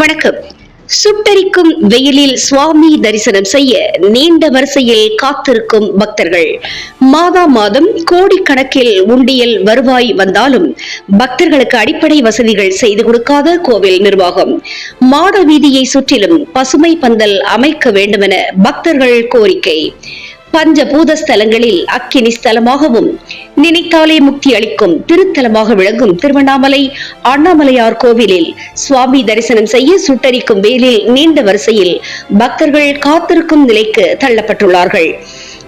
வணக்கம். சுட்டரிக்கும் வெயிலில் சுவாமி தரிசனம் செய்ய நீண்ட வரிசையில் காத்திருக்கும் பக்தர்கள். மாதா மாதம் கோடிக்கணக்கில் உண்டியல் வருவாய் வந்தாலும் பக்தர்களுக்கு அடிப்படை வசதிகள் செய்து கொடுக்காத கோவில் நிர்வாகம். மாட வீதியை சுற்றிலும் பசுமை பந்தல் அமைக்க வேண்டுமென பக்தர்கள் கோரிக்கை. பஞ்சபூத ஸ்தலங்களில் அக்கினி ஸ்தலமாகவும் நினைத்தாலே முக்தி அளிக்கும் திருத்தலமாக விளங்கும் திருவண்ணாமலை அண்ணாமலையார் கோவிலில் சுவாமி தரிசனம் செய்ய சுட்டரிக்கும் வேலில் நீண்ட வரிசையில் பக்தர்கள் காத்திருக்கும் நிலைக்கு தள்ளப்பட்டுள்ளார்கள்.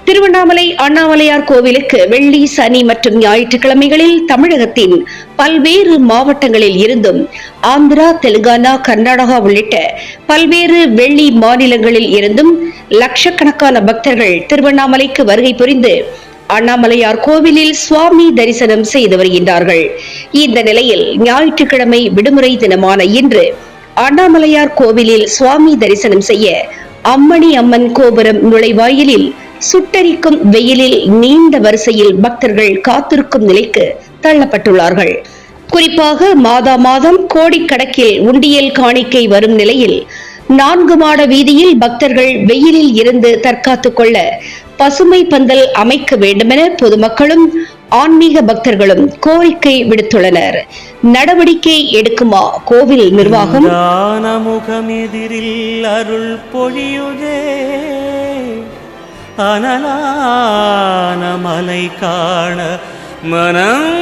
திருவண்ணாமலை அண்ணாமலையார் கோவிலுக்கு வெள்ளி சனி மற்றும் ஞாயிற்றுக்கிழமைகளில் தமிழகத்தின் பல்வேறு மாவட்டங்களில் இருந்தும் ஆந்திரா தெலுங்கானா கர்நாடகா உள்ளிட்ட பல்வேறு வெள்ளி மாநிலங்களில் இருந்தும் லட்சக்கணக்கான பக்தர்கள் திருவண்ணாமலைக்கு வருகை புரிந்து அண்ணாமலையார் கோவிலில் சுவாமி தரிசனம் செய்து வருகின்றார்கள். இந்த நிலையில் ஞாயிற்றுக்கிழமை விடுமுறை தினமான இன்று அண்ணாமலையார் கோவிலில் சுவாமி தரிசனம் செய்ய அம்மணி அம்மன் கோபுரம் நுழைவாயிலில் சுட்டரிக்கும் வெயிலில் நீண்ட வரிசையில் பக்தர்கள் காத்திருக்கும் நிலைக்கு தள்ளப்பட்டுள்ளார்கள். குறிப்பாக மாதா மாதம் கோடிக்கணக்கில் உண்டியல் காணிக்கை வரும் நிலையில் நான்கு மாட வீதியில் பக்தர்கள் வெயிலில் இருந்து தற்காத்துக் கொள்ள பசுமை பந்தல் அமைக்க வேண்டுமென பொதுமக்களும் ஆன்மீக பக்தர்களும் கோரிக்கை விடுத்துள்ளனர். நடவடிக்கை எடுக்குமா கோவில் நிர்வாகம்? அருள் பொழியுதே. அனலான மலை காண மனம்